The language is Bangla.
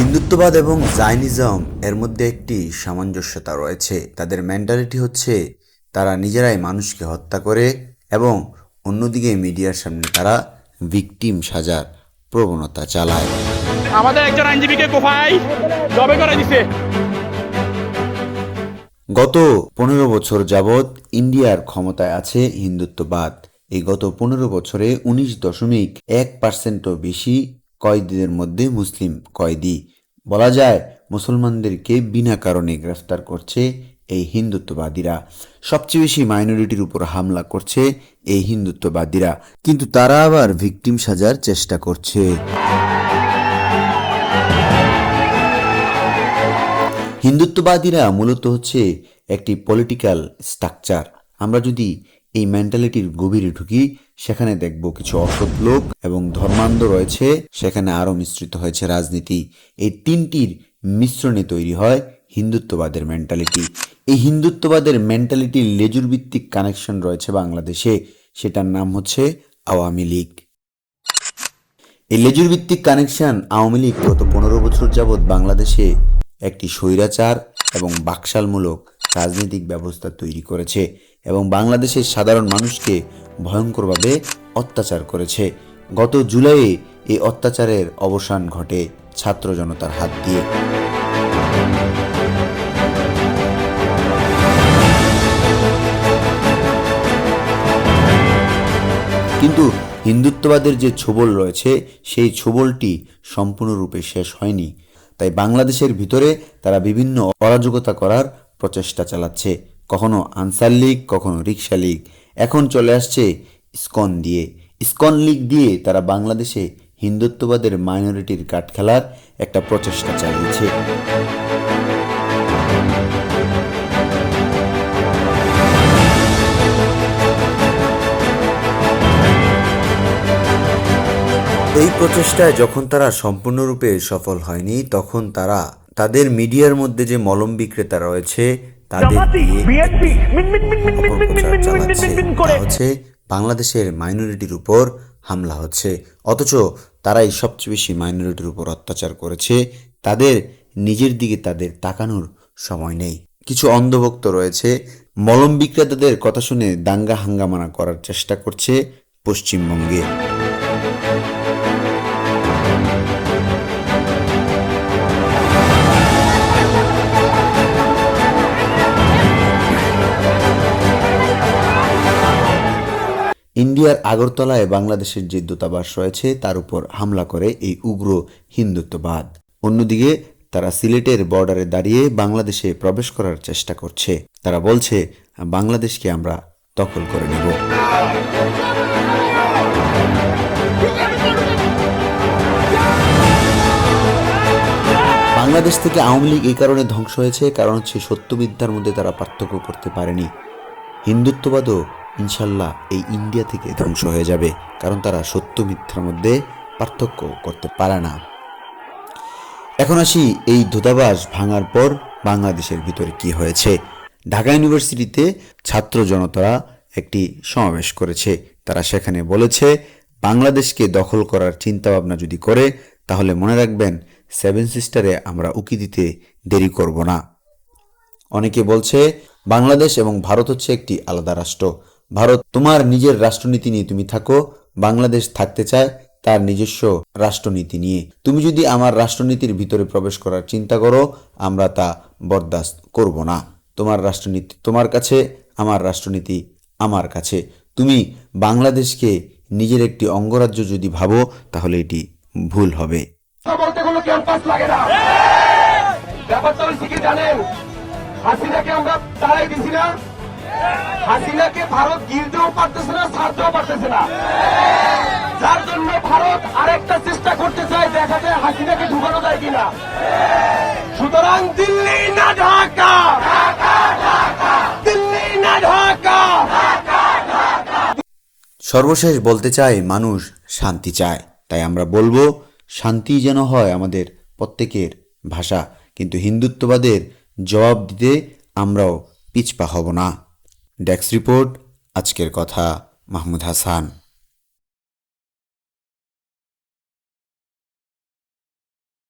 হিন্দুত্ববাদ এবং জাইনিজম এর মধ্যে একটি সামঞ্জস্যতা রয়েছে। তাদের মেন্টালিটি হচ্ছে তারা নিজেরাই মানুষকে হত্যা করে এবং অন্যদিকে মিডিয়ার সামনে তারা ভিকটিম সাজার প্রবণতা চালায়। আমাদের একজন আইনজীবীকে জবে করে দিছে। গত পনেরো বছর যাবৎ ইন্ডিয়ার ক্ষমতায় আছে হিন্দুত্ববাদ। এই গত পনেরো বছরে উনিশ দশমিক এক পার্সেন্টও বেশি কয়েদিদের মধ্যে মুসলিম কয়েদি। বলা যায়, মুসলমানদেরকে বিনা কারণে গ্রেফতার করছে এই হিন্দুত্ববাদীরা। সবচেয়ে বেশি মাইনরিটির উপর হামলা করছে এই হিন্দুত্ববাদীরা। কিন্তু তারা আবার ভিকটিম সাজার চেষ্টা করছে। হিন্দুত্ববাদীরা মূলত হচ্ছে একটি পলিটিক্যাল স্ট্রাকচার আমরা যদি এই মেন্টালিটির গভীরে ঢুকি সেখানে দেখব কিছু অসৎ লোক এবং ধর্মান্ধ রয়েছে। সেখানে আরও মিশ্রিত হয়েছে রাজনীতি। এই তিনটির মিশ্রণে তৈরি হয় হিন্দুত্ববাদের মেন্টালিটি এই হিন্দুত্ববাদের মেন্টালিটির লেজুর ভিত্তিক কানেকশন রয়েছে বাংলাদেশে। সেটার নাম হচ্ছে আওয়ামী লীগ। এই লেজুর ভিত্তিক কানেকশন আওয়ামী লীগ গত পনেরো বছর যাবৎ বাংলাদেশে একটি স্বৈরাচার এবং বাকশালমূলক রাজনৈতিক ব্যবস্থা তৈরি করেছে। এবং বাংলাদেশের সাধারণ মানুষকে ভয়ঙ্করভাবে অত্যাচার করেছে। গত জুলাইয়ে এই অত্যাচারের অবসান ঘটে ছাত্র জনতার হাত দিয়ে। কিন্তু হিন্দুত্ববাদের যে ছোবল রয়েছে, সেই ছোবলটি সম্পূর্ণরূপে শেষ হয়নি। তাই বাংলাদেশের ভিতরে তারা বিভিন্ন অরাজকতা করার প্রচেষ্টা চালাচ্ছে। কখনো আনসার লীগ, কখনো রিক্সা লীগ। এখন চলে আসছে ইসকন দিয়ে। ইসকন লীগ দিয়ে তারা বাংলাদেশে হিন্দুত্ববাদের মাইনরিটির কাঠ খেলার একটা প্রচেষ্টা চালিয়েছে। এই প্রচেষ্টায় যখন তারা সম্পূর্ণরূপে সফল হয়নি, তখন তারা তাদের মিডিয়ার মধ্যে যে মলম বিক্রেতা রয়েছে হচ্ছে বাংলাদেশের মাইনরিটির উপর হামলা হচ্ছে। অথচ তারাই সবচেয়ে বেশি মাইনরিটির উপর অত্যাচার করেছে। তাদের নিজের দিকে তাদের তাকানোর সময় নেই। কিছু অন্ধভক্ত রয়েছে। মলম বিক্রেতাদের কথা শুনে দাঙ্গা হাঙ্গামানা করার চেষ্টা করছে পশ্চিমবঙ্গে। ইন্ডিয়ার আগরতলায় বাংলাদেশের যে দূতাবাস রয়েছে, তার উপর হামলা করে এই উগ্র হিন্দুত্ববাদ। অন্যদিকে, তারা সিলেটের বর্ডারে দাঁড়িয়ে বাংলাদেশে প্রবেশ করার চেষ্টা করছে। তারা বলছে, বাংলাদেশকে আমরা দখল করে নেব। বাংলাদেশ থেকে আওয়ামী লীগ এই কারণে ধ্বংস হয়েছে, কারণ হচ্ছে সত্যবিদ্যার মধ্যে তারা পার্থক্য করতে পারেনি। হিন্দুত্ববাদও ইনশাল্লাহ এই ইন্ডিয়া থেকে ধ্বংস হয়ে যাবে, কারণ তারা সত্য মিথ্যার মধ্যে পার্থক্য করতে পারে না। এখন আসি এই দূতাবাস ভাঙার পর বাংলাদেশের ভিতরে কি হয়েছে। ঢাকা ইউনিভার্সিটিতে ছাত্র জনতারা একটি সমাবেশ করেছে। তারা সেখানে বলেছে, বাংলাদেশকে দখল করার চিন্তা ভাবনা যদি করে, তাহলে মনে রাখবেন, সেভেন সিস্টারে আমরা উকি দিতে দেরি করব না। অনেকে বলছে, বাংলাদেশ এবং ভারত হচ্ছে একটি আলাদা রাষ্ট্র। ভারত তোমার নিজের রাষ্ট্রনীতি নিয়ে তুমি থাকো, বাংলাদেশ থাকতে চায় তার নিজস্ব রাষ্ট্রনীতি নিয়ে। তুমি যদি আমার রাষ্ট্রনীতির ভিতরে প্রবেশ করার চিন্তা করো, আমরা তা বরদাস্ত করব না। তোমার রাষ্ট্রনীতি তোমার কাছে, আমার রাষ্ট্রনীতি আমার কাছে। তুমি বাংলাদেশকে নিজের একটি অঙ্গরাজ্য যদি ভাবো, তাহলে এটি ভুল হবে। ব্যাপারটা জানেন। আমরা তারাই দিছি না। হাসিনাকে ভারত গিলতেও পারতেছে না, ছাড়তেও পারতেছে না। যার জন্য ভারত আরেকটা চেষ্টা করতে চায় দেখা যায় হাসিনাকে ঢুকানো যায় কিনা। সুতরাং দিল্লি না ঢাকা। দিল্লি না ঢাকা। সর্বশেষ বলতে চাই, মানুষ শান্তি চায়। তাই আমরা বলব, শান্তি যেন হয় আমাদের প্রত্যেকের ভাষা, কিন্তু হিন্দুত্ববাদের জবাব দিতে আমরাও পিছপা হব না। ডেস্ক রিপোর্ট আজকের কথা মাহমুদ হাসান।